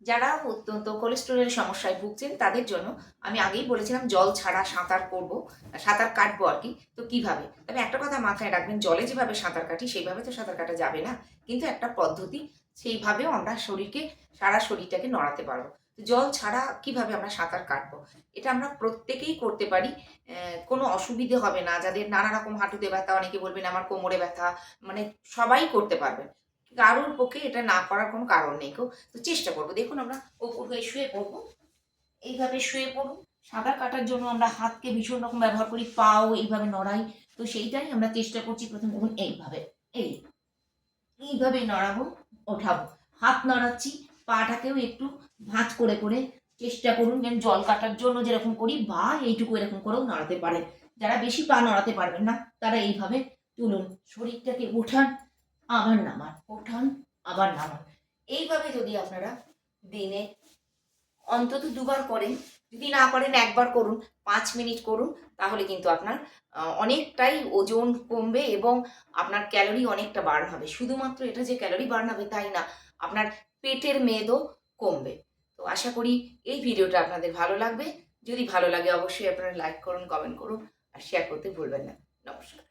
যারা অত্যন্ত কোলেস্টেরলের সমস্যায় ভুগছেন, তাদের জন্য আমি আগেই বলেছিলাম, জল ছাড়া সাঁতার করব, সাঁতার কাটবো আর কি। তো কীভাবে? তবে একটা কথা মাথায় রাখবেন, জলে যেভাবে সাঁতার কাটি, সেইভাবে তো সাঁতার কাটা যাবে না। কিন্তু একটা পদ্ধতি, সেইভাবেও আমরা শরীরকে, সারা শরীরটাকে নড়াতে পারব। জল ছাড়া কীভাবে আমরা সাঁতার কাটবো? এটা আমরা প্রত্যেকেই করতে পারি। কোনো অসুবিধে হবে না। যাদের নানা রকম হাঁটুতে ব্যথা, অনেকে বলবেন আমার কোমরে ব্যথা মানে সবাই করতে পারবেন। কারোর পক্ষে এটা না করার কোনো কারণ নেই কেউ। তো চেষ্টা করব। দেখুন আমরা ওপর হয়ে শুয়ে পড়ব। এইভাবে শুয়ে পড়ুন সাঁতার কাটার জন্য আমরা হাতকে ভীষণ রকম ব্যবহার করি, পাও এইভাবে নড়াই। তো সেইটাই আমরা চেষ্টা করছি প্রথম। দেখুন, এইভাবে, এই, এইভাবে নড়াবো, ওঠাবো। হাত নড়াচ্ছি, পাটাকেও একটু ভাঁজ করে করে চেষ্টা করুন। যেন জল কাটার জন্য যেরকম করি, বা এইটুকু এরকম করেও নড়াতে পারেন। যারা বেশি পা নড়াতে পারবেন না, তারা এইভাবে তুলুন। শরীরটাকে উঠান। আবার নামান ওঠান আবার নামান। এইভাবে যদি আপনারা দিনে অন্তত দুবার করেন, যদি না করেন একবার করুন, পাঁচ মিনিট করুন, তাহলে কিন্তু আপনার অনেকটাই ওজন কমবে এবং আপনার ক্যালোরি অনেকটা বার্ন হবে শুধুমাত্র এটা যে ক্যালোরি বার্ন হবে তাই না, আপনার পেটের মেদও কমবে। তো আশা করি এই ভিডিওটা আপনাদের ভালো লাগবে। যদি ভালো লাগে অবশ্যই আপনারা লাইক করুন, কমেন্ট করুন, আর শেয়ার করতে ভুলবেন না। নমস্কার।